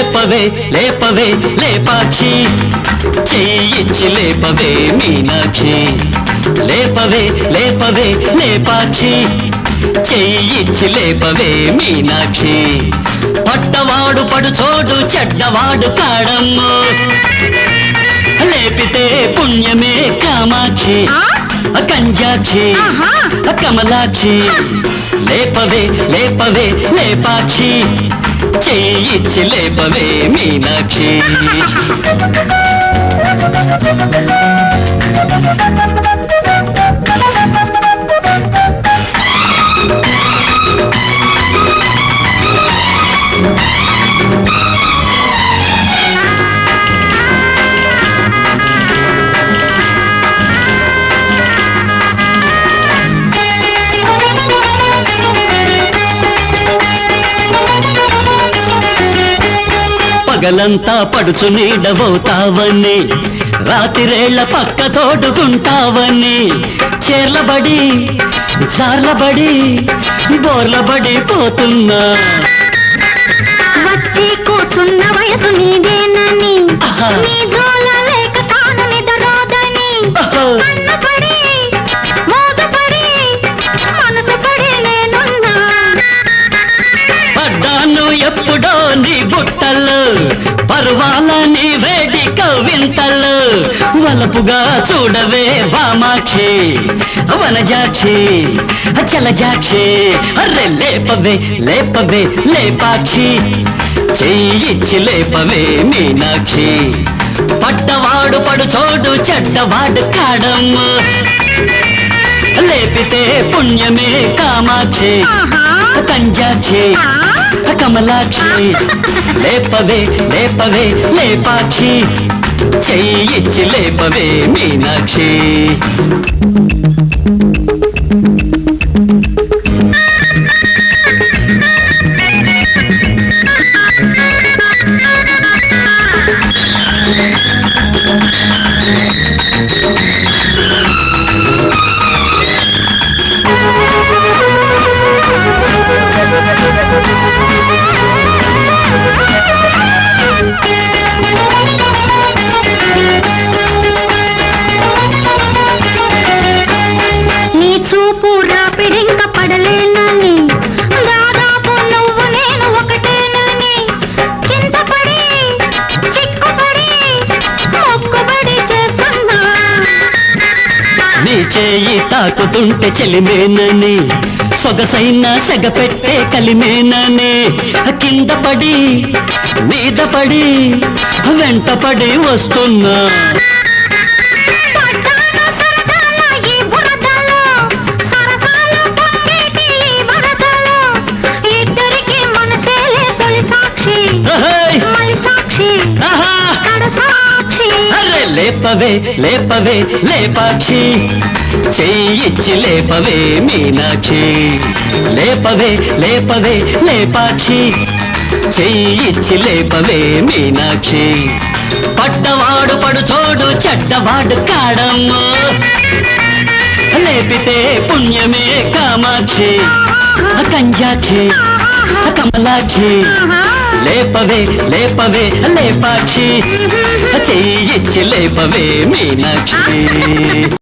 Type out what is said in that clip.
లేపవే లేపవే లేపాక్షి. చెయ్యిచ్చి లేపవే మీనాక్షి. లేపవే లేపవే లేపాక్షి. చెయ్యిచ్చి లేపవే మీనాక్షి. పట్టవాడు పడుచోడు చెడ్డవాడు కాడమ్ము. లేపితే పుణ్యమే కామాక్షి? కంజాక్షి. కమలాక్షి. లేపవే లేపవే లేపాక్షి. చెయ్యిచ్చి లేపవే మీనాక్షి. పగలంతా పడుచు నీడబోతావని రాతిరేళ్ళ పక్క తోడుకుంటావని చేర్లబడి జార్లబడి బోర్లబడి పోతున్నా. వచ్చి కూర్చున్న వయసు నీదేనని వలపుగా చూడవే వామాక్షి వనజాక్షి చలజాక్షి అర్రె లేపవే లేపవే లేపాక్షి చెయ్యిచ్చి లేపవే మీనాక్షి పట్టవాడు పడుచోడు చెడ్డవాడు కాడమ్ము లేపితే పుణ్యమే కామాక్షి. కంజాక్షి? కమలాక్షి లేపవే లేపవే లేపాక్షి చెయ్యిచ్చి లేపవే మీనాక్షి. చేయి తాకుతుంటే చెలిమేనని సొగసైన సెగ పెట్టే కలిమేనని కింద పడి మీద పడి వెంట పడి వస్తున్నా. లేపవే లేపవే లేపాక్షి. చెయ్యిచ్చి లేపవే మీనాక్షి. లేపవే లేపవే లేపాక్షి. చెయ్యిచ్చి లేపవే మీనాక్షి. పడ్డవాడు పడుచోడు చెడ్డవాడు కాడమ్ము. లేపితే పుణ్యమే కామాక్షి. కంజాక్షి కమలాక్షి. లేపవే లేపవే లేపాక్షి. చెయ్యిచ్చి లేపవే మీనాక్షి.